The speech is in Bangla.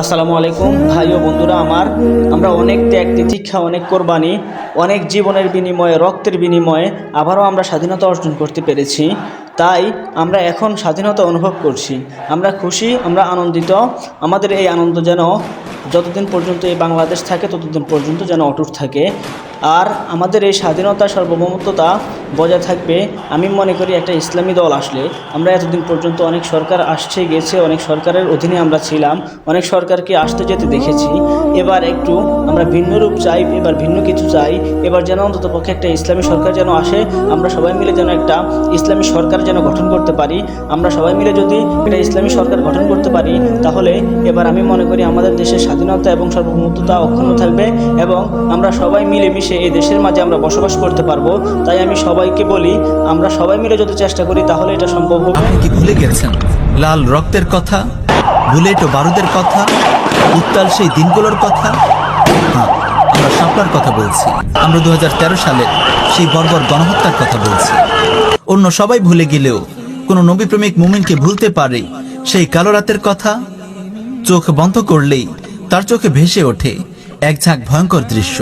আসসালামু আলাইকুম, ভাই ও বন্ধুরা আমার। আমরা অনেক ত্যাগ, তিতিক্ষা, অনেক কোরবানি, অনেক জীবনের বিনিময়ে, রক্তের বিনিময়ে আবারও আমরা স্বাধীনতা অর্জন করতে পেরেছি। তাই আমরা এখন স্বাধীনতা অনুভব করছি। আমরা খুশি, আমরা আনন্দিত। আমাদের এই আনন্দ যেন যতদিন পর্যন্ত এই বাংলাদেশ থাকে, ততদিন পর্যন্ত যেন অটুট থাকে। আর আমাদের এই স্বাধীনতা, সার্বভৌমত্বতা বজায় থাকবে। আমি মনে করি একটা ইসলামী দল আসলে, আমরা এতদিন পর্যন্ত অনেক সরকার আসছে, গেছে, অনেক সরকারের অধীনে আমরা ছিলাম, অনেক সরকারকে আসতে যেতে দেখেছি। এবার একটু আমরা ভিন্ন রূপ চাই, এবার ভিন্ন কিছু চাই, এবার যেন অন্তত পক্ষে একটা ইসলামী সরকার যেন আসে, আমরা সবাই মিলে যেন একটা ইসলামী সরকার যেন গঠন করতে পারি। আমরা সবাই মিলে যদি একটা ইসলামী সরকার গঠন করতে পারি, তাহলে এবার আমি মনে করি আমাদের দেশের স্বাধীনতা এবং সার্বভৌমত্বতা অক্ষুণ্ণ থাকবে এবং আমরা সবাই মিলেমিশে এই দেশের মাঝে আমরা বসবাস করতে পারব। তাই আমি সবাইকে বলি, আমরা সবাই মিলে যদি চেষ্টা করি তাহলে এটা সম্ভব হবে। আপনি কি ভুলে গেছেন? লাল রক্তের কথা, বুলেট ও বারুদের কথা, উত্তাল সেই দিনগুলোর কথা? আমরা শাপলার কথা বলছি। আমরা দু সালের সেই বর্বর গণহত্যার কথা বলছি। অন্য সবাই ভুলে গেলেও কোনো নবীপ্রেমিক মুমিনকে ভুলতে পারে সেই কালো রাতের কথা? চোখ বন্ধ করলেই তার চোখে ভেসে ওঠে এক ঝাঁক ভয়ঙ্কর দৃশ্য।